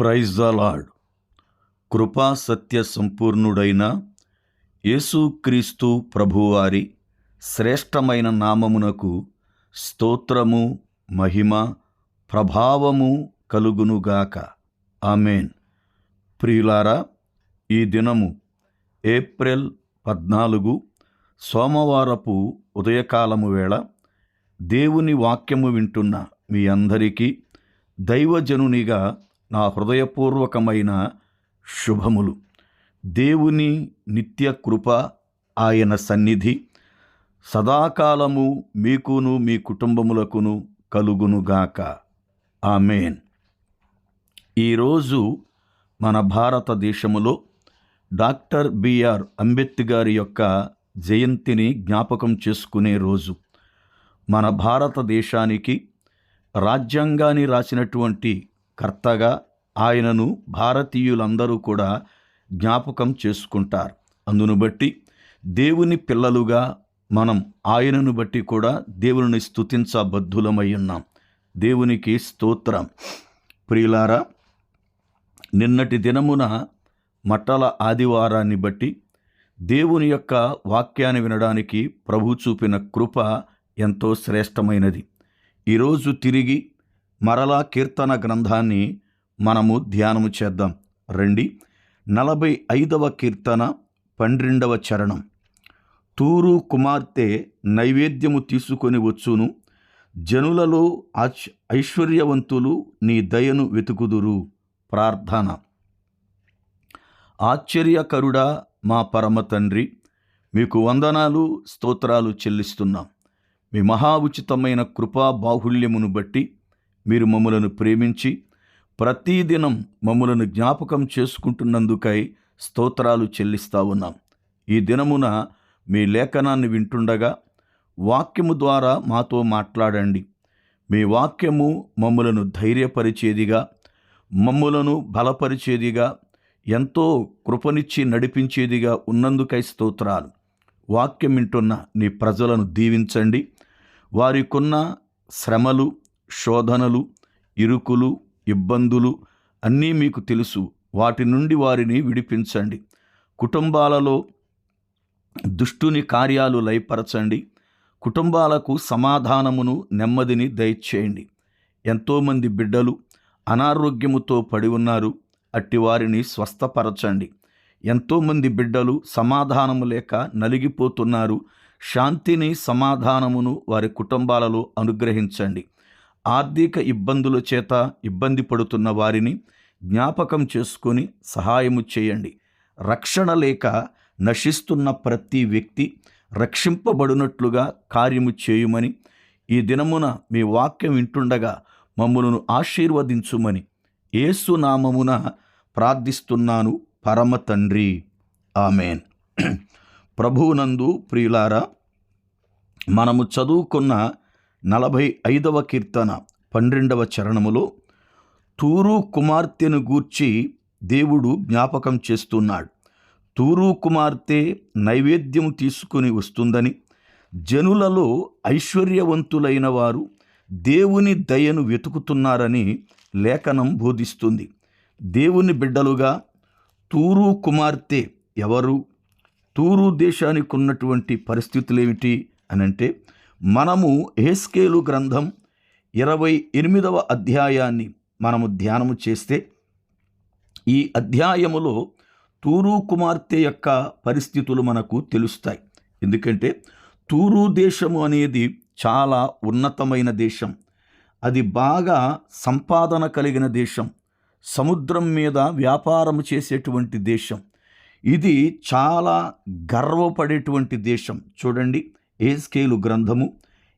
Praise the lord. కృపా సత్య సంపూర్ణుడైన యేసుక్రీస్తు ప్రభువారి శ్రేష్టమైన నామమునకు స్తోత్రము మహిమ ప్రభావము కలుగునుగాక ఆమెన్. ప్రియులారా ఈ దినము ఏప్రిల్ పద్నాలుగు సోమవారపు ఉదయకాలము వేళ దేవుని వాక్యము వింటున్న మీ అందరికీ దైవజనునిగా నా హృదయపూర్వకమైన శుభములు. దేవుని నిత్య కృప ఆయన సన్నిధి సదాకాలము మీకును మీ కుటుంబములకును కలుగునుగాక ఆమెన్. ఈరోజు మన భారతదేశములో డాక్టర్ బిఆర్ అంబేద్కర్ యొక్క జయంతిని జ్ఞాపకం చేసుకునే రోజు. మన భారతదేశానికి రాజ్యాంగాన్ని రాసినటువంటి కర్తగా ఆయనను భారతీయులందరూ కూడా జ్ఞాపకం చేసుకుంటారు. అందును బట్టి దేవుని పిల్లలుగా మనం ఆయనను బట్టి కూడా దేవుని స్థుతించబద్ధులమై ఉన్నాం దేవునికి స్తోత్రం. ప్రియులారా నిన్నటి దినమున మట్టల ఆదివారాన్ని బట్టి దేవుని యొక్క వాక్యాన్ని వినడానికి ప్రభు చూపిన కృప ఎంతో శ్రేష్టమైనది. ఈరోజు తిరిగి మరలా కీర్తన గ్రంథాన్ని మనము ధ్యానము చేద్దాం. రండి. నలభై ఐదవ కీర్తన పన్నెండవ చరణం. తూరు కుమార్తె నైవేద్యము తీసుకొని వచ్చును. జనులలో ఆచ్ ఐశ్వర్యవంతులు నీ దయను వెతుకుదురు. ప్రార్థన. ఆశ్చర్యకరుడా మా పరమ తండ్రి మీకు వందనాలు స్తోత్రాలు చెల్లిస్తున్నాం. మీ మహా ఉచితమైన కృపా బాహుళ్యమును బట్టి మీరు మమ్మలను ప్రేమించి ప్రతిదినం మమ్మలను జ్ఞాపకం చేసుకుంటున్నందుకై స్తోత్రాలు చెల్లిస్తా ఉన్నాం. ఈ దినమున మీ లేఖనాన్ని వింటుండగా వాక్యము ద్వారా మాతో మాట్లాడండి. మీ వాక్యము మమ్మలను ధైర్యపరిచేదిగా మమ్ములను బలపరిచేదిగా ఎంతో కృపనిచ్చి నడిపించేదిగా ఉన్నందుకై స్తోత్రాలు. వాక్యం వింటున్న నీ ప్రజలను దీవించండి. వారికున్న శ్రమలు శోధనలు ఇరుకులు ఇబ్బందులు అన్నీ మీకు తెలుసు. వాటి నుండి వారిని విడిపించండి. కుటుంబాలలో దుష్టుని కార్యాలు లయపరచండి. కుటుంబాలకు సమాధానమును నెమ్మదిని దయచేయండి. ఎంతోమంది బిడ్డలు అనారోగ్యముతో పడి ఉన్నారు. అట్టివారిని స్వస్థపరచండి. ఎంతోమంది బిడ్డలు సమాధానము లేక నలిగిపోతున్నారు. శాంతిని సమాధానమును వారి కుటుంబాలలో అనుగ్రహించండి. ఆర్థిక ఇబ్బందుల చేత ఇబ్బంది పడుతున్న వారిని జ్ఞాపకం చేసుకొని సహాయము చేయండి. రక్షణ లేక నశిస్తున్న ప్రతి వ్యక్తి రక్షింపబడినట్లుగా కార్యము చేయుమని ఈ దినమున మీ వాక్యం వింటుండగా మమ్మలను ఆశీర్వదించుమని ఏసునామమున ప్రార్థిస్తున్నాను. పరమ తండ్రి. ఆమెన్. ప్రభువునందు ప్రియులారా మనము చదువుకున్న నలభై ఐదవ కీర్తన పన్నెండవ చరణములో తూరు కుమార్తెను గూర్చి దేవుడు జ్ఞాపకం చేస్తున్నాడు. తూరు కుమార్తె నైవేద్యం తీసుకుని వస్తుందని జనులలో ఐశ్వర్యవంతులైన వారు దేవుని దయను వెతుకుతున్నారని లేఖనం బోధిస్తుంది. దేవుని బిడ్డలుగా తూరు కుమార్తె ఎవరు? తూరు దేశానికి ఉన్నటువంటి పరిస్థితులు ఏమిటి అని అంటే మనము హేస్కేలు గ్రంథం ఇరవై ఎనిమిదవ అధ్యాయాన్ని మనము ధ్యానము చేస్తే ఈ అధ్యాయములో తూరు కుమార్తె యొక్క పరిస్థితులు మనకు తెలుస్తాయి. ఎందుకంటే తూరు దేశము అనేది చాలా ఉన్నతమైన దేశం. అది బాగా సంపాదన కలిగిన దేశం. సముద్రం మీద వ్యాపారం చేసేటువంటి దేశం. ఇది చాలా గర్వపడేటువంటి దేశం. చూడండి ఏస్కేలు గ్రంథము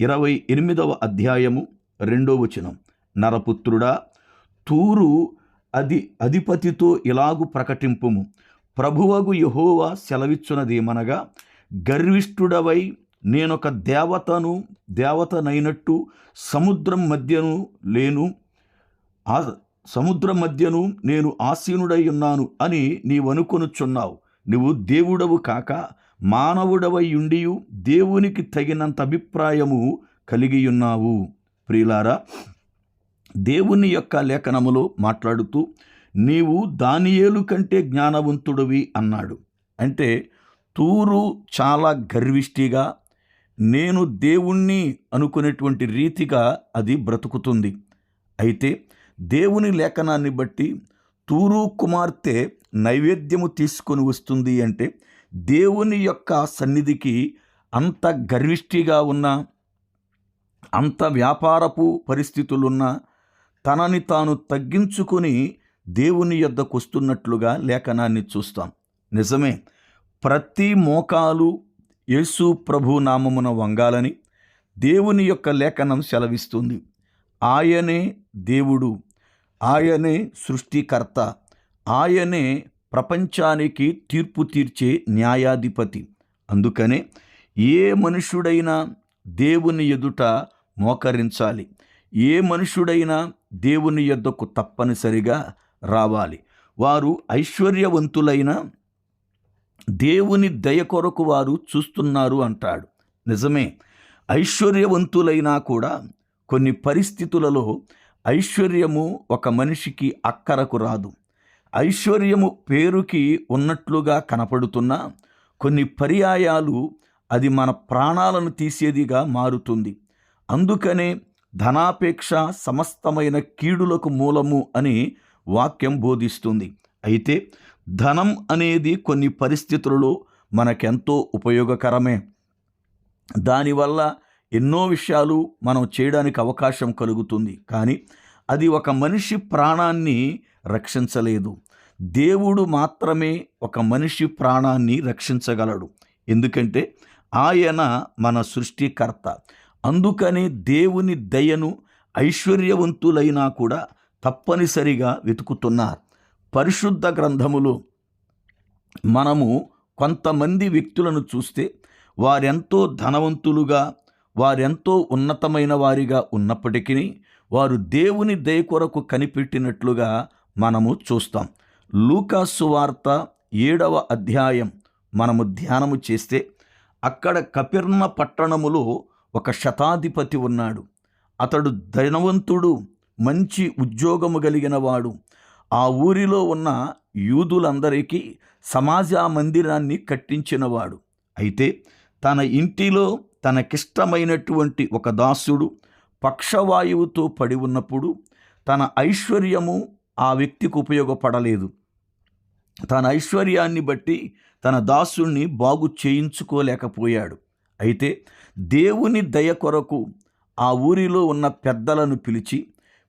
ఇరవై ఎనిమిదవ అధ్యాయము రెండో వచనం. నరపుత్రుడా తూరు అది అధిపతితో ఇలాగు ప్రకటింపుము. ప్రభువగు యహోవా సెలవిచ్చునదేమనగా గర్విష్ఠుడవై నేనొక దేవతను దేవతనైనట్టు సముద్రం మధ్యను లేను ఆ సముద్రం మధ్యను నేను ఆసీనుడై ఉన్నాను అని నీవనుకొనుచున్నావు. నువ్వు దేవుడవు కాక మానవుడవయుండియు దేవునికి తగినంత అభిప్రాయము కలిగియున్నావు. ప్రియులారా దేవుని యొక్క లేఖనములో మాట్లాడుతూ నీవు దానియేలు కంటే జ్ఞానవంతుడివి అన్నాడు. అంటే తూరు చాలా గర్విష్టిగా నేను దేవుణ్ణి అనుకునేటువంటి రీతిగా అది బ్రతుకుతుంది. అయితే దేవుని లేఖనాన్ని బట్టి తూరు కుమార్తె నైవేద్యము తీసుకొని వస్తుంది అంటే దేవుని యొక్క సన్నిధికి అంత గర్విష్టిగా ఉన్న అంత వ్యాపారపు పరిస్థితులున్న తనని తాను తగ్గించుకొని దేవుని యొద్దకు వస్తున్నట్లుగా లేఖనాన్ని చూస్తాం. నిజమే ప్రతి మోకాలు యేసు ప్రభు నామమున వంగాలని దేవుని యొక్క లేఖనం సెలవిస్తుంది. ఆయనే దేవుడు ఆయనే సృష్టికర్త ఆయనే ప్రపంచానికి తీర్పు తీర్చే న్యాయాధిపతి. అందుకనే ఏ మనుషుడైనా దేవుని ఎదుట మోకరించాలి. ఏ మనుషుడైనా దేవుని యొద్దకు తప్పనిసరిగా రావాలి. వారు ఐశ్వర్యవంతులైన దేవుని దయ కొరకు వారు చూస్తున్నారు అంటాడు. నిజమే ఐశ్వర్యవంతులైనా కూడా కొన్ని పరిస్థితులలో ఐశ్వర్యము ఒక మనిషికి అక్కరకు రాదు. ఐశ్వర్యము పేరుకి ఉన్నట్లుగా కనపడుతున్నా కొన్ని పర్యాయాలు అది మన ప్రాణాలను తీసేదిగా మారుతుంది. అందుకనే ధనాపేక్ష సమస్తమైన కీడులకు మూలము అని వాక్యం బోధిస్తుంది. అయితే ధనం అనేది కొన్ని పరిస్థితులలో మనకెంతో ఉపయోగకరమే. దానివల్ల ఎన్నో విషయాలు మనం చేయడానికి అవకాశం కలుగుతుంది. కానీ అది ఒక మనిషి ప్రాణాన్ని రక్షించలేదు. దేవుడు మాత్రమే ఒక మనిషి ప్రాణాన్ని రక్షించగలడు. ఎందుకంటే ఆయన మన సృష్టికర్త. అందుకనే దేవుని దయను ఐశ్వర్యవంతులైనా కూడా తప్పనిసరిగా వెతుకుతున్నారు. పరిశుద్ధ గ్రంథములో మనము కొంతమంది వ్యక్తులను చూస్తే వారెంతో ధనవంతులుగా వారెంతో ఉన్నతమైన వారిగా ఉన్నప్పటికీ వారు దేవుని దయ కొరకు కనిపెట్టినట్లుగా మనము చూస్తాం. లూకాసు వార్త ఏడవ అధ్యాయం మనము ధ్యానము చేస్తే అక్కడ కపిర్ణ పట్టణములో ఒక శతాధిపతి ఉన్నాడు. అతడు ధనవంతుడు మంచి ఉద్యోగము కలిగినవాడు. ఆ ఊరిలో ఉన్న యూదులందరికీ సమాజ మందిరాన్ని కట్టించినవాడు. అయితే తన ఇంటిలో తనకిష్టమైనటువంటి ఒక దాసుడు పక్షవాయువుతో పడి ఉన్నప్పుడు తన ఐశ్వర్యము ఆ వ్యక్తికి ఉపయోగపడలేదు. తన ఐశ్వర్యాన్ని బట్టి తన దాసుణ్ణి బాగు చేయించుకోలేకపోయాడు. అయితే దేవుని దయ కొరకు ఆ ఊరిలో ఉన్న పెద్దలను పిలిచి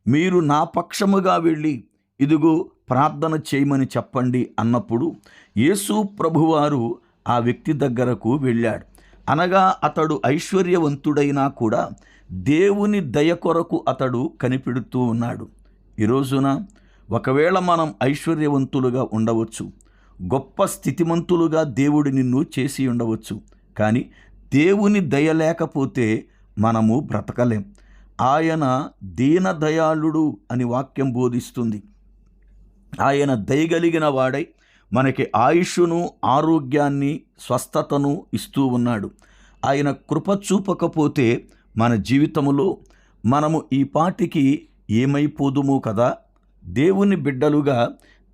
మీరు నా పక్షముగా వెళ్ళి ఇదిగో ప్రార్థన చేయమని చెప్పండి అన్నప్పుడు యేసు ప్రభువారు ఆ వ్యక్తి దగ్గరకు వెళ్ళాడు. అనగా అతడు ఐశ్వర్యవంతుడైనా కూడా దేవుని దయ కొరకు అతడు కనిపెడుతూ ఉన్నాడు. ఈరోజున ఒకవేళ మనం ఐశ్వర్యవంతులుగా ఉండవచ్చు గొప్ప స్థితిమంతులుగా దేవుడు నిన్ను చేసి ఉండవచ్చు కానీ దేవుని దయ లేకపోతే మనము బ్రతకలేం. ఆయన దీన దయాళుడు అని వాక్యం బోధిస్తుంది. ఆయన దయగలిగిన వాడై మనకి ఆయుష్ను ఆరోగ్యాన్ని స్వస్థతను ఇస్తూ ఉన్నాడు. ఆయన కృప చూపకపోతే మన జీవితములో మనము ఈ పాటికి ఏమైపోదుము కదా? దేవుని బిడ్డలుగా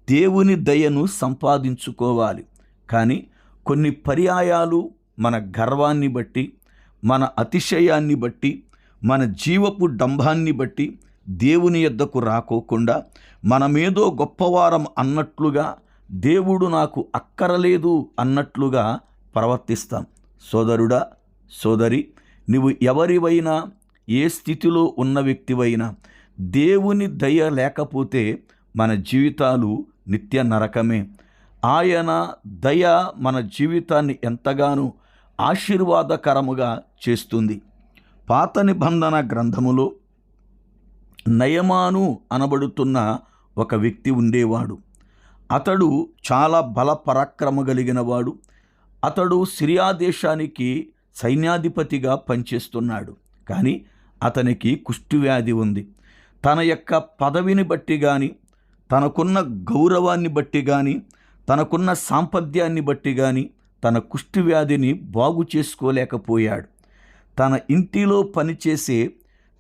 దేవుని దయను సంపాదించుకోవాలి. కానీ కొన్ని పర్యాయాలు మన గర్వాన్ని బట్టి మన అతిశయాన్ని బట్టి మన జీవపు డంభాన్ని బట్టి దేవుని యొద్దకు రాకోకుండా మనమేదో గొప్పవారం అన్నట్లుగా దేవుడు నాకు అక్కరలేదు అన్నట్లుగా ప్రవర్తిస్తాం. సోదరుడా సోదరి నువ్వు ఎవరివైనా ఏ స్థితిలో ఉన్న వ్యక్తివైనా దేవుని దయ లేకపోతే మన జీవితాలు నిత్య నరకమే. ఆయన దయ మన జీవితాన్ని ఎంతగానో ఆశీర్వాదకరముగా చేస్తుంది. పాత నిబంధన గ్రంథములో నయమాను అనబడుతున్న ఒక వ్యక్తి ఉండేవాడు. అతడు చాలా బల పరాక్రమ అతడు సిరియా దేశానికి సైన్యాధిపతిగా పనిచేస్తున్నాడు. కానీ అతనికి కుష్టివ్యాధి ఉంది. తన యొక్క పదవిని బట్టి కానీ తనకున్న గౌరవాన్ని బట్టి కానీ తనకున్న సాంపద్యాన్ని బట్టి కానీ తన కుష్ఠవ్యాధిని బాగు చేసుకోలేకపోయాడు. తన ఇంటిలో పనిచేసే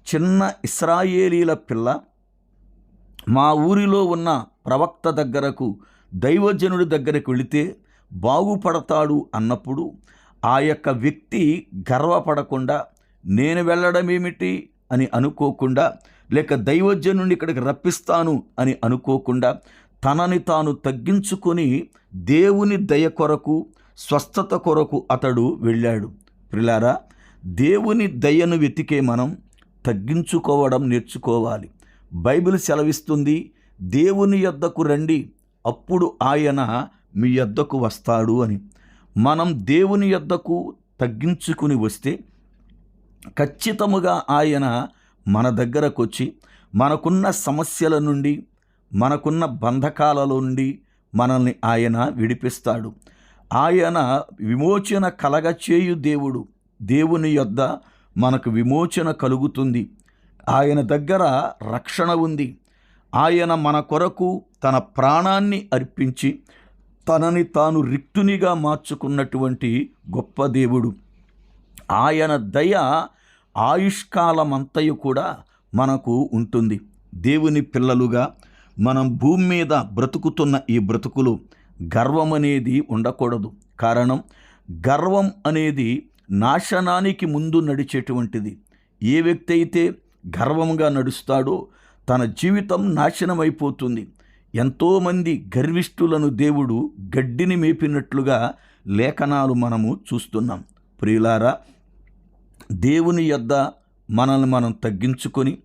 చిన్న ఇస్రాయేలీల పిల్ల మా ఊరిలో ఉన్న ప్రవక్త దగ్గరకు దైవజనుడి దగ్గరకు వెళితే బాగుపడతాడు అన్నప్పుడు ఆ యొక్క వ్యక్తి గర్వపడకుండా నేను వెళ్ళడం ఏమిటి అని అనుకోకుండా లేక దైవజనుడిని ఇక్కడికి రప్పిస్తాను అని అనుకోకుండా తనని తాను తగ్గించుకొని దేవుని దయ కొరకు స్వస్థత కొరకు అతడు వెళ్ళాడు. ప్రిలారా దేవుని దయను వెతికే మనం తగ్గించుకోవడం నేర్చుకోవాలి. బైబిల్ సెలవిస్తుంది దేవుని యొద్దకు రండి అప్పుడు ఆయన మీ యొద్దకు వస్తాడు అని. మనం దేవుని యొద్దకు తగ్గించుకుని వస్తే ఖచ్చితముగా ఆయన మన దగ్గరకొచ్చి మనకున్న సమస్యల నుండి మనకున్న బంధకాలలో నుండి మనల్ని ఆయన విడిపిస్తాడు. ఆయన విమోచన కలగచేయు దేవుడు. దేవుని యొద్ద మనకు విమోచన కలుగుతుంది. ఆయన దగ్గర రక్షణ ఉంది. ఆయన మన కొరకు తన ప్రాణాన్ని అర్పించి తనని తాను రిక్తునిగా మార్చుకున్నటువంటి గొప్ప దేవుడు. ఆయన దయ ఆయుష్కాలమంతయు కూడా మనకు ఉంటుంది. దేవుని పిల్లలుగా మనం భూమి మీద బ్రతుకుతున్న ఈ బ్రతుకులు గర్వం అనేది ఉండకూడదు. కారణం గర్వం అనేది నాశనానికి ముందు నడిచేటువంటిది. ఏ వ్యక్తి అయితే గర్వంగా నడుస్తాడో తన జీవితం నాశనమైపోతుంది. ఎంతోమంది గర్విష్ఠులను దేవుడు గడ్డిని మేపినట్లుగా లేఖనాలు మనము చూస్తున్నాం. ప్రియులారా దేవుని యొద్ద మనల్ని మనం తగ్గించుకొని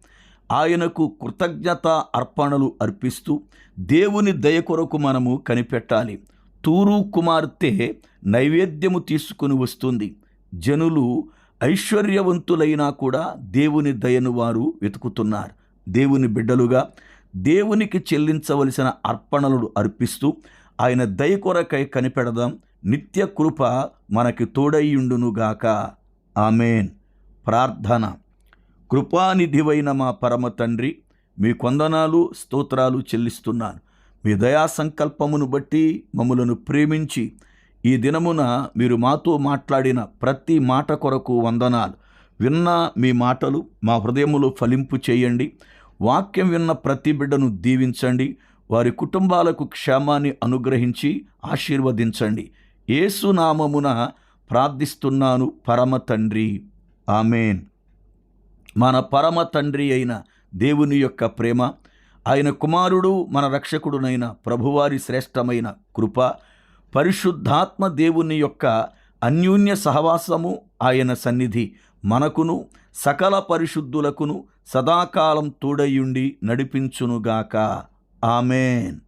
ఆయనకు కృతజ్ఞత అర్పణలు అర్పిస్తూ దేవుని దయ కొరకు మనము కనిపెట్టాలి. తూరు కుమార్తె నైవేద్యము తీసుకుని వస్తుంది. జనులు ఐశ్వర్యవంతులైనా కూడా దేవుని దయను వారు వెతుకుతున్నారు. దేవుని బిడ్డలుగా దేవునికి చెల్లించవలసిన అర్పణలను అర్పిస్తూ ఆయన దయ కొరకై కనిపెడదాం. నిత్య కృప మనకి తోడయ్యుండునుగాక ఆమెన్. ప్రార్థన. కృపానిధివైన మా పరమ తండ్రి మీ కొందనాలు స్తోత్రాలు చెల్లిస్తున్నాను. మీ దయా సంకల్పమును బట్టి మమ్మలను ప్రేమించి ఈ దినమున మీరు మాతో మాట్లాడిన ప్రతి మాట కొరకు వందనాలు. విన్న మీ మాటలు మా హృదయములో ఫలింపు చేయండి. వాక్యం విన్న ప్రతి బిడ్డను దీవించండి. వారి కుటుంబాలకు క్షేమాన్ని అనుగ్రహించి ఆశీర్వదించండి. ఏసునామమున ప్రార్థిస్తున్నాను పరమ తండ్రి. ఆమెన్. మన పరమ తండ్రి అయిన దేవుని యొక్క ప్రేమ ఆయన కుమారుడు మన రక్షకుడునైన ప్రభువారి శ్రేష్టమైన కృప పరిశుద్ధాత్మ దేవుని యొక్క అన్యోన్య సహవాసము ఆయన సన్నిధి మనకును సకల పరిశుద్ధులకును సదాకాలం తోడయుండి నడిపించునుగాక. ఆమెన్.